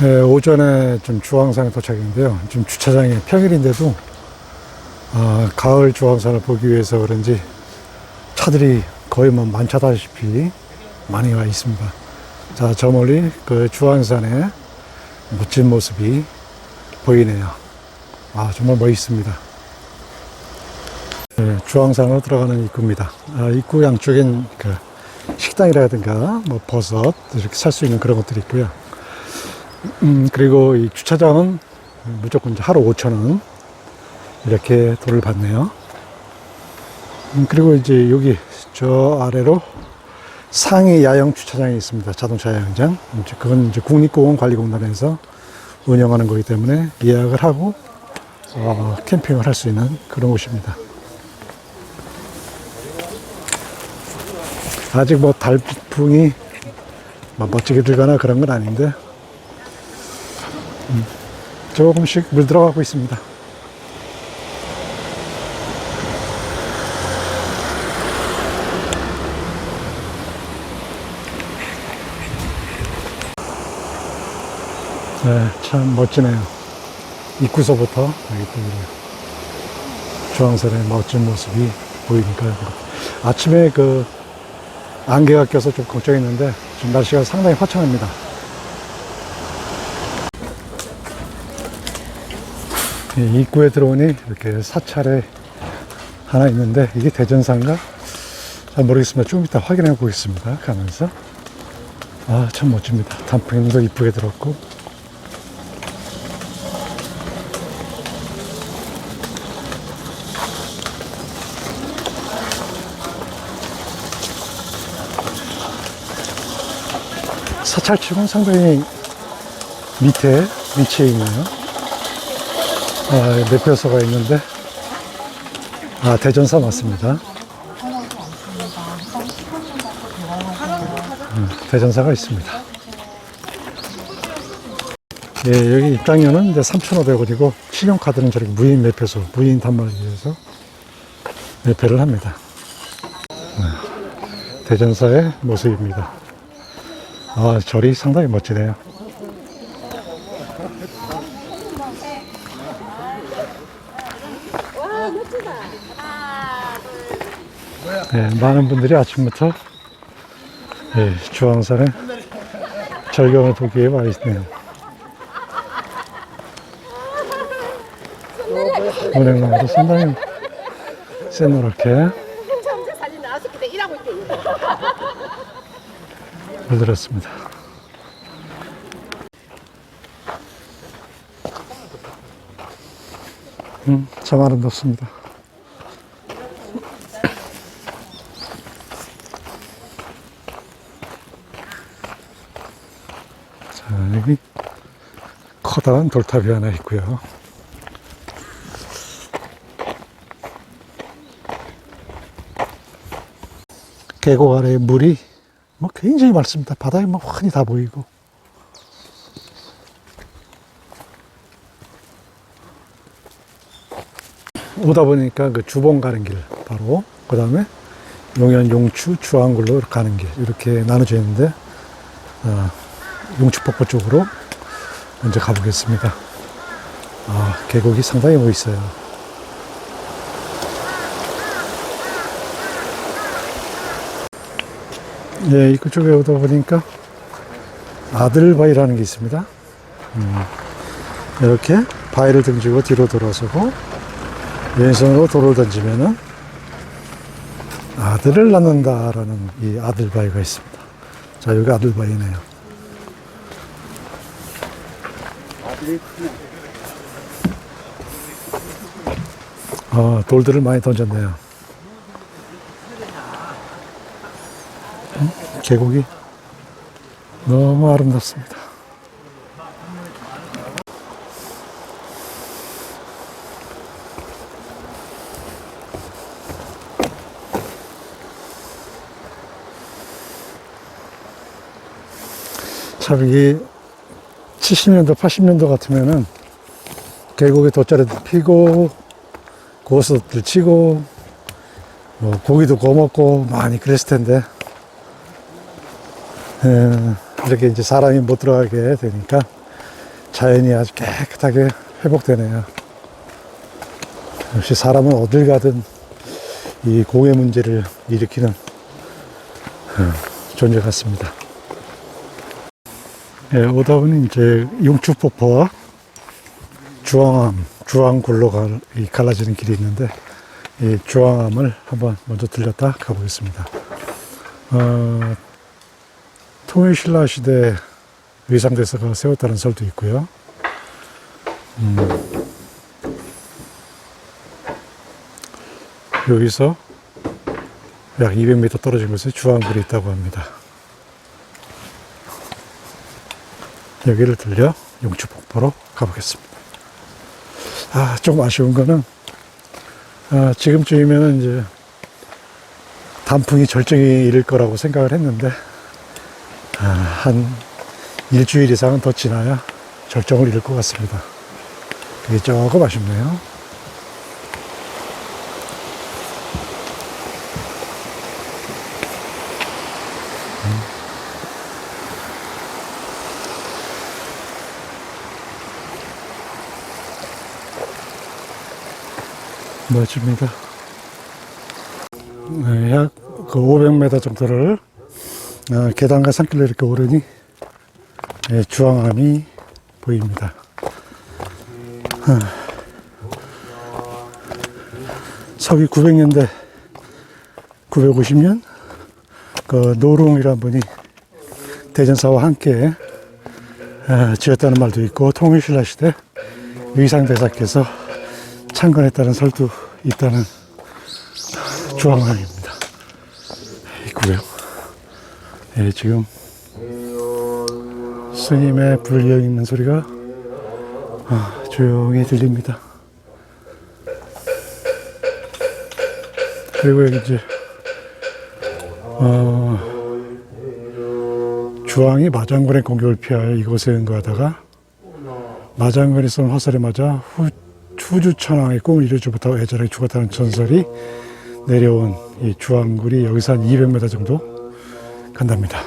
네, 오전에 좀 주황산에 도착했는데요. 지금 주차장이 평일인데도 아, 가을 주황산을 보기 위해서 그런지 차들이 거의 뭐 만차다시피 많이 와 있습니다. 자, 저 멀리 그 주황산의 멋진 모습이 보이네요. 아, 정말 멋있습니다. 네, 주황산으로 들어가는 입구입니다. 아, 입구 양쪽엔 그 식당이라든가 뭐 버섯 이렇게 살 수 있는 그런 것들이 있고요. 음, 그리고 이 주차장은 무조건 하루 5천원 이렇게 돈을 받네요. 음, 그리고 이제 여기 저 아래로 상해 야영 주차장이 있습니다. 자동차 야영장. 그건 이제 국립공원 관리공단에서 운영하는 거기 때문에 예약을 하고 어, 캠핑을 할 수 있는 그런 곳입니다. 아직 뭐 달풍이 막 멋지게 들거나 그런 건 아닌데 음, 조금씩 물 들어가고 있습니다. 네, 참 멋지네요. 입구서부터 여기 또 이렇게 주황산의 멋진 모습이 보이니까 그렇게. 아침에 그 안개가 껴서 좀 걱정했는데 지금 날씨가 상당히 화창합니다. 입구에 들어오니 이렇게 사찰에 하나 있는데 이게 대전산가? 잘 모르겠습니다. 좀 이따 확인해 보겠습니다. 가면서. 아, 참 멋집니다. 단풍도 이쁘게 들었고. 사찰층은 상당히 밑에 위치해 있네요. 아, 매표소가 있는데, 아, 대전사 맞습니다. 음, 대전사가 있습니다. 예, 여기 입장료는 이제 3,500원이고, 신용카드는 저렇게 무인 매표소, 무인 단말기에서 매표를 합니다. 네, 대전사의 모습입니다. 아, 절이 상당히 멋지네요. 네, 많은 분들이 아침부터 예, 주황산에 절경을 보기 위해 와 있네요. 은행나무도 상당히 새노랗게. 물들었습니다. 음, 참 아름답습니다. 커다란 돌탑이 하나 있고요. 계곡 아래 물이 뭐 굉장히 맑습니다. 바닥이 뭐 환히 다 보이고. 오다 보니까 그 주봉 가는 길 바로 그 다음에 용현 용추 주황굴로 가는 길 이렇게 나눠져 있는데 어, 용추폭포 쪽으로 먼저 가보겠습니다. 아 계곡이 상당히 멋있어요. 예, 입구 쪽에 오다 보니까 아들바위라는 게 있습니다. 음, 이렇게 바위를 등지고 뒤로 돌아서고 왼손으로 돌을 던지면은 아들을 낳는다라는 이 아들바위가 있습니다. 자, 여기 아들바위네요. 아, 돌들을 많이 던졌네요. 계곡이 너무 아름답습니다. 참 이게 70년도, 80년도 같으면은 계곡에 돗자리도 피고 고수들 치고 뭐 고기도 구워 먹고 많이 그랬을 텐데 예, 이렇게 이제 사람이 못 들어가게 되니까 자연이 아주 깨끗하게 회복되네요. 역시 사람은 어딜 가든 이 공해 문제를 일으키는 어, 존재 같습니다. 예, 오다 보니 이제 용추폭포와 주황암, 주황굴로 갈, 이 갈라지는 길이 있는데 이 주황암을 한번 먼저 들렸다 가보겠습니다. 어, 통일신라 시대 의상대사가 세웠다는 설도 있고요. 음, 여기서 약 200m 떨어진 곳에 주황굴이 있다고 합니다. 여기를 들려 용추폭포로 가보겠습니다. 아, 좀 아쉬운 거는 아, 지금쯤이면 이제 단풍이 절정이 이를 거라고 생각을 했는데 아, 한 일주일 이상은 더 지나야 절정을 이룰 것 같습니다. 그게 조금 아쉽네요. 멋집니다. 네, 약그 500m 정도를 어, 계단과 산길로 이렇게 오르니 예, 주황암이 보입니다. 아, 서기 900년대, 950년 그 노룽이라는 분이 대전사와 함께 아, 지었다는 말도 있고 통일신라 시대 의상대사께서 창건했다는 설도 있다는 주황암입니다. 있고요. 예, 지금 스님의 불경 있는 소리가 아, 조용히 들립니다. 그리고 이제 어, 주왕이 마장군의 공격을 피하여 이곳에 응거하다가 마장군이 쏜 화살에 맞아 후, 후주천왕의 꿈을 이루지 못하고 애절하게 죽었다는 전설이 내려온 이 주왕굴이 여기서 한 200m 정도 간답니다.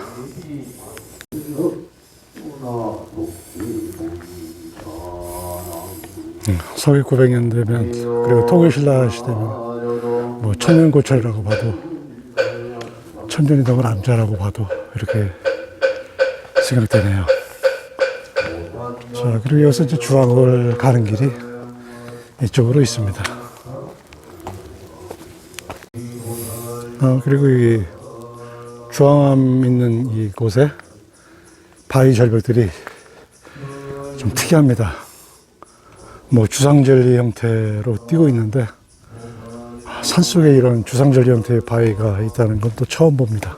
음, 서기 900년 되면 그리고 통일신라 시대면 뭐 천년 고찰이라고 봐도 천년이 넘은 암자라고 봐도 이렇게 생각되네요. 자 그리고 여기서 이제 주황을 가는 길이 이쪽으로 있습니다. 어, 그리고 이 주황암 있는 이곳에 바위 절벽들이 좀 특이합니다. 뭐 주상절리 형태로 띄고 있는데 산속에 이런 주상절리 형태의 바위가 있다는 건 또 처음 봅니다.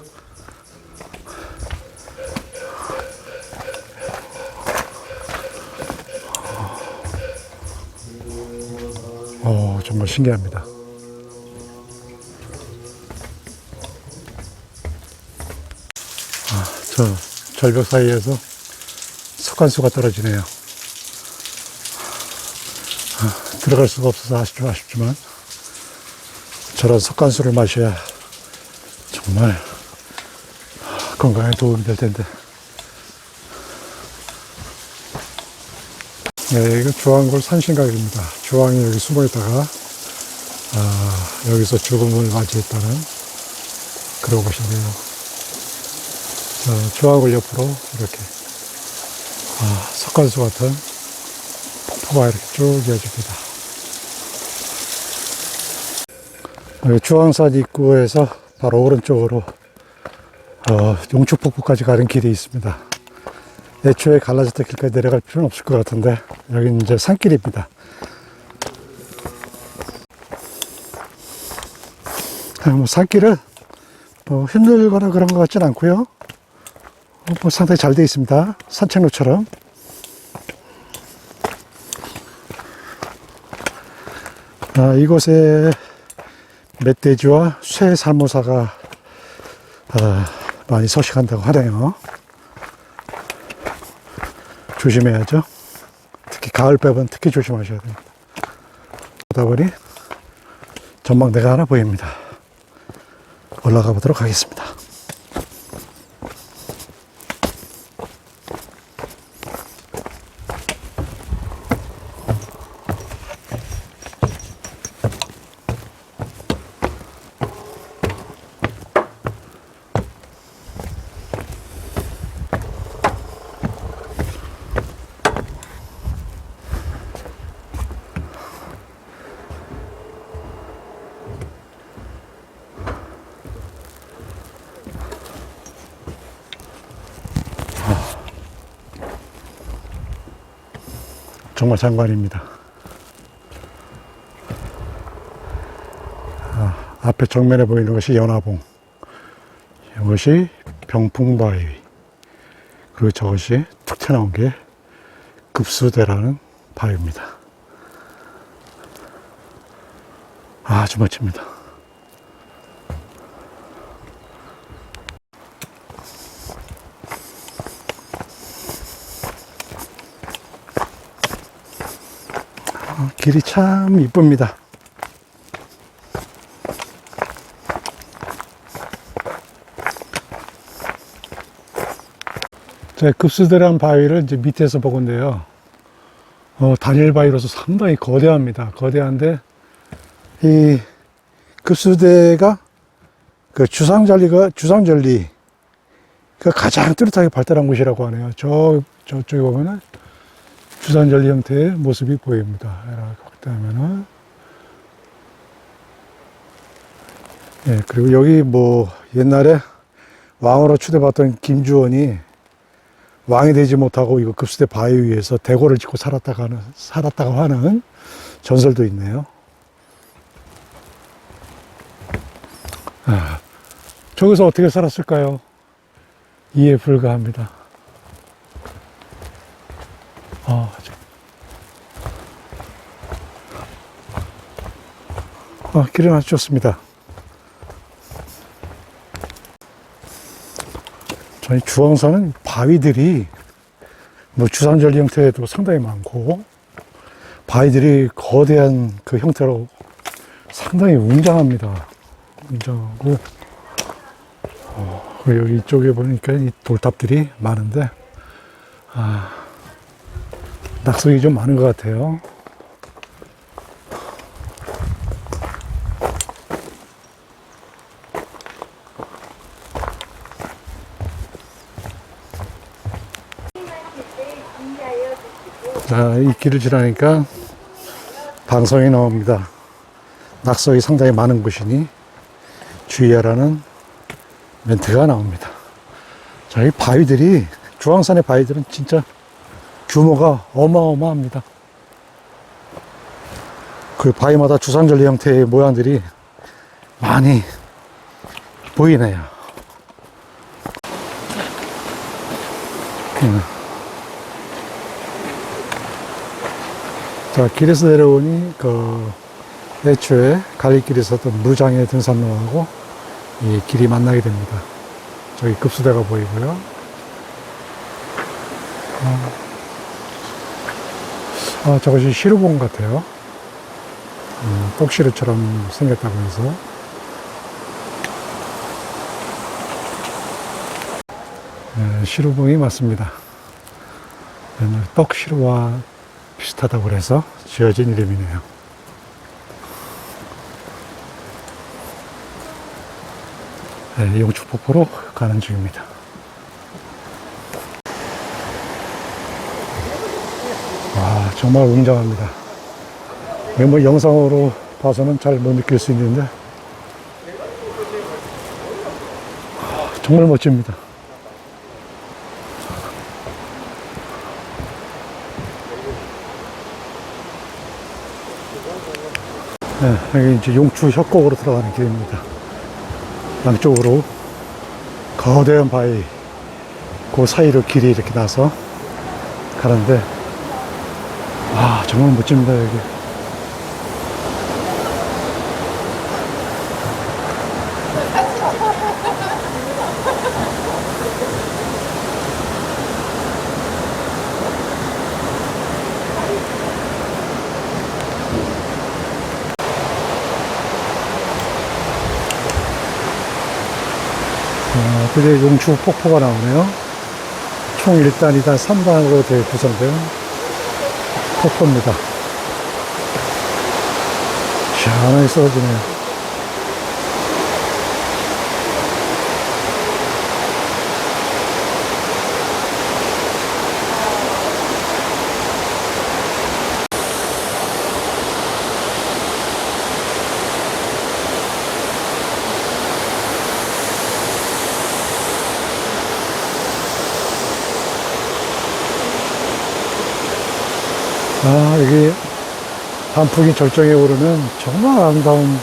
정말 신기합니다. 아, 저 절벽 사이에서 석관수가 떨어지네요. 아, 들어갈 수가 없어서 아쉽, 아쉽지만 저런 석관수를 마셔야 정말 건강에 도움이 될 텐데. 네, 이거 주황굴 산신각입니다. 주황이 여기 숨어 있다가 아, 여기서 죽음을 맞이했다는 그런 곳인데요. 자, 주황굴 옆으로 이렇게 아, 석관수 같은 폭포가 이렇게 쭉 이어집니다. 여기 주황산 입구에서 바로 오른쪽으로 어, 용축폭포까지 가는 길이 있습니다. 애초에 갈라졌던 길까지 내려갈 필요는 없을 것 같은데 여기는 이제 산길입니다. 아, 뭐 산길은 뭐 힘들거나 그런 것 같진 않고요. 어, 뭐 상당히 잘 되어 있습니다. 산책로처럼. 아, 이곳에 멧돼지와 쇠 살모사가 아, 많이 서식한다고 하네요. 조심해야죠. 특히 가을볕은 특히 조심하셔야 됩니다. 보다 보니 전망대가 하나 보입니다. 올라가 보도록 하겠습니다. 정말 장관입니다. 아, 앞에 정면에 보이는 것이 연화봉. 이것이 병풍바위. 그리고 저것이 툭 튀어나온 게 급수대라는 바위입니다. 아주 멋집니다. 길이 참 이쁩니다. 자, 급수대란 바위를 이제 밑에서 보건데요. 어, 단일 바위로서 상당히 거대합니다. 거대한데, 이 급수대가 그 주상절리가, 주상절리, 그 가장 뚜렷하게 발달한 곳이라고 하네요. 저, 저쪽에 보면은 주상절리 형태의 모습이 보입니다. 이렇게 확대하면은. 예, 그리고 여기 뭐 옛날에 왕으로 추대받던 김주원이 왕이 되지 못하고 이거 급수대 바위 위에서 대궐을 짓고 살았다가 하는, 살았다고 하는 전설도 있네요. 아, 저기서 어떻게 살았을까요? 이해 불가합니다. 아, 저- 아, 길은 아주 좋습니다. 저희 주황산은 바위들이 뭐 주산절 형태도 상당히 많고 바위들이 거대한 그 형태로 상당히 웅장합니다. 웅장하고 어, 여기 이쪽에 보니까 이 돌탑들이 많은데 아, 낙석이 좀 많은 것 같아요. 자, 이 길을 지나니까 방송이 나옵니다. 낙석이 상당히 많은 곳이니 주의하라는 멘트가 나옵니다. 자, 이 바위들이, 주황산의 바위들은 진짜 규모가 어마어마합니다. 그 바위마다 주상절리 형태의 모양들이 많이 보이네요. 음. 자, 길에서 내려오니, 그, 애초에 갈림길에 있었던 무장의 등산로하고 이 길이 만나게 됩니다. 저기 급수대가 보이고요. 아, 아, 저것이 시루봉 같아요. 음, 똑시루처럼 생겼다고 해서. 네, 시루봉이 맞습니다. 떡시루와 비슷하다고 그래서 지어진 이름이네요. 네, 용축폭포로 가는 중입니다. 정말 웅장합니다. 뭐 영상으로 봐서는 잘 못 느낄 수 있는데, 아, 정말 멋집니다. 네, 여기 이제 용추 협곡으로 들어가는 길입니다. 양쪽으로 거대한 바위, 그 사이로 길이 이렇게 나서 가는데, 아, 정말 멋집니다, 여기. 어, 드디어 용추 폭포가 나오네요. 총 1단, 2단, 3단으로 되어 구성된 폭포입니다. 시원하게 쏟아지네요. 여기 단풍이 절정에 오르면 정말 아름다운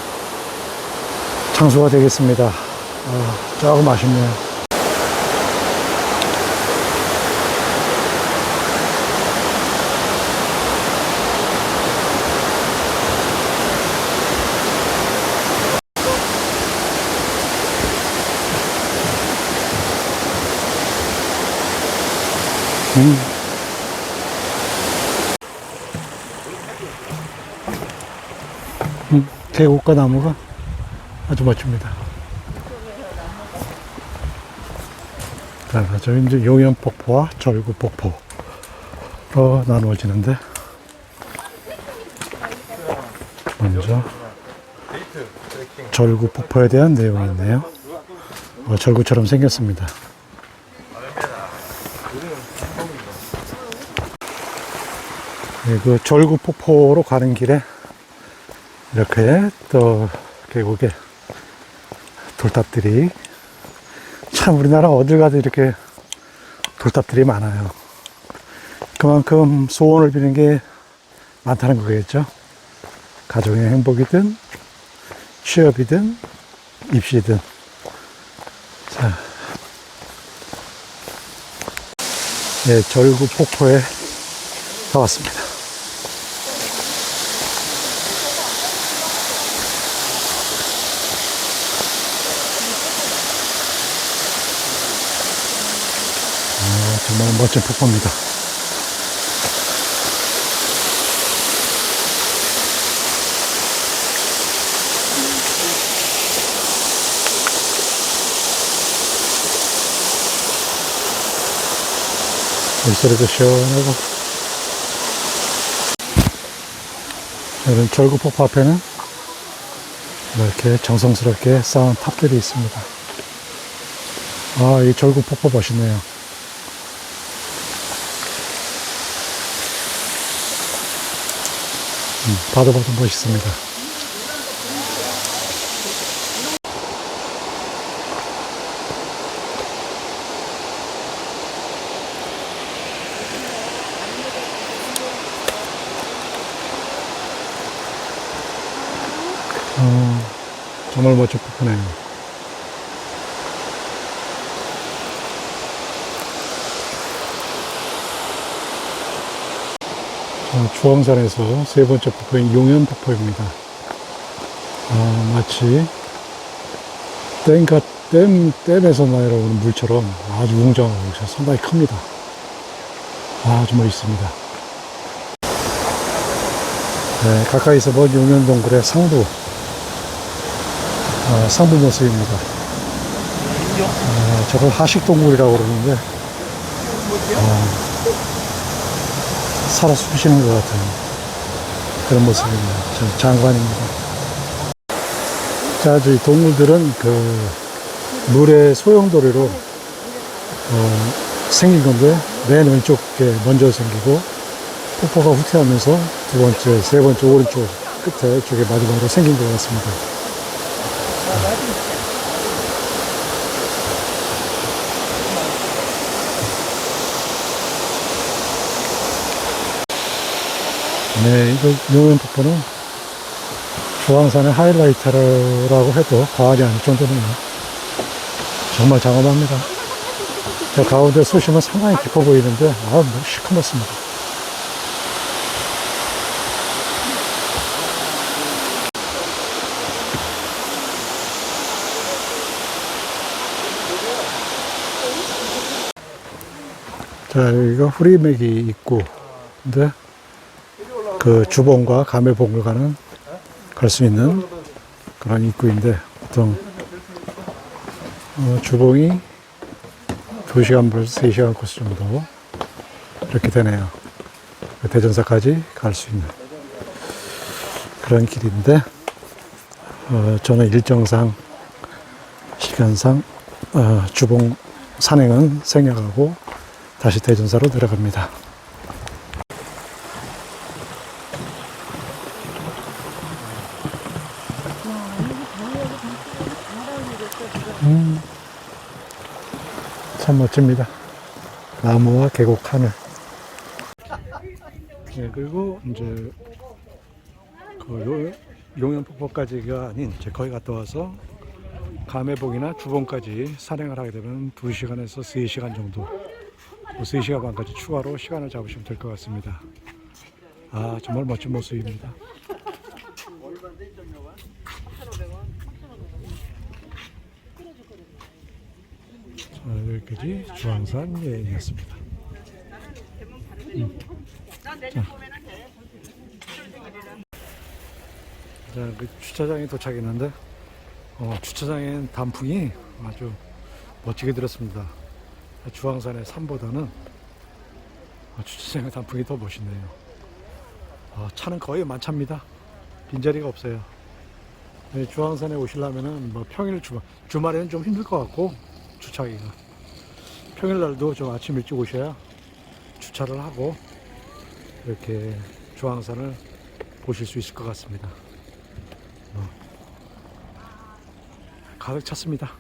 장소가 되겠습니다. 아, 조금 아쉽네요. 음. 음, 계곡과 나무가 아주 멋집니다. 자, 저 이제 용연 폭포와 절구 폭포로 나누어지는데 먼저 절구 폭포에 대한 내용이 있네요. 어, 절구처럼 생겼습니다. 네, 그 절구 폭포로 가는 길에 이렇게 또 계곡에 돌탑들이 참 우리나라 어딜 가도 이렇게 돌탑들이 많아요. 그만큼 소원을 비는 게 많다는 거겠죠. 가정의 행복이든 취업이든 입시든 자, 네, 절구 폭포에 다 왔습니다. 아, 정말 멋진 폭포입니다. 물소리도 시원하고 이런 절구폭포 앞에는 이렇게 정성스럽게 쌓은 탑들이 있습니다. 아, 이 절구폭포 멋있네요. 봐도 봐도 멋있습니다. 어, 정말 멋진 폭포네요. 주황산에서 세 번째 폭포인 용연폭포입니다. 아, 마치 댐가, 댐, 댐에서 나오는 물처럼 아주 웅장하고 상당히 큽니다. 아주 멋있습니다. 네, 가까이서 먼 용연동굴의 상부, 아, 상부 모습입니다. 아, 저걸 하식동굴이라고 그러는데, 살아 숨쉬는 것 같은 그런 모습입니다. 저 장관입니다. 자, 이 동물들은 그 물의 소용돌이로 어, 생긴 건데 맨 왼쪽에 먼저 생기고 폭포가 후퇴하면서 두 번째, 세 번째 오른쪽 끝에 쪽에 마지막으로 생긴 것 같습니다. 네, 이거 용연폭포는 조항산의 하이라이트라고 해도 과언이 아닐 정도네요. 정말 장엄합니다. 저 가운데 쏘시면 상당히 깊어 보이는데, 아, 뭐 시커멓습니다. 자, 여기가 후리맥이 있고, 근데 그 주봉과 감회봉을 갈수 있는 그런 입구인데 보통 어, 주봉이 2시간 반, 3시간 코스 정도 이렇게 되네요. 그 대전사까지 갈 수 있는 그런 길인데 어, 저는 일정상 시간상 어, 주봉 산행은 생략하고 다시 대전사로 내려갑니다. 음, 참 멋집니다. 나무와 계곡 하늘. 예, 그리고 이제 그 요, 용연폭포까지가 아닌 이제 거기 갔다 와서 감해복이나 주봉까지 산행을 하게 되면 2시간에서 3시간 정도 뭐 3시간 반까지 추가로 시간을 잡으시면 될 것 같습니다. 아 정말 멋진 모습입니다. 자, 여기까지 주황산 여행이었습니다. 음. 자, 그 주차장에 도착했는데 어, 주차장엔 단풍이 아주 멋지게 들었습니다. 주황산의 산보다는 어, 주차장의 단풍이 더 멋있네요. 어, 차는 거의 만차입니다. 빈자리가 없어요. 네, 주황산에 오시려면은 뭐 평일 주말, 주말에는 좀 힘들 것 같고 주차하기가. 평일날도 좀 아침 일찍 오셔야 주차를 하고 이렇게 주황산을 보실 수 있을 것 같습니다. 어, 가득 찼습니다.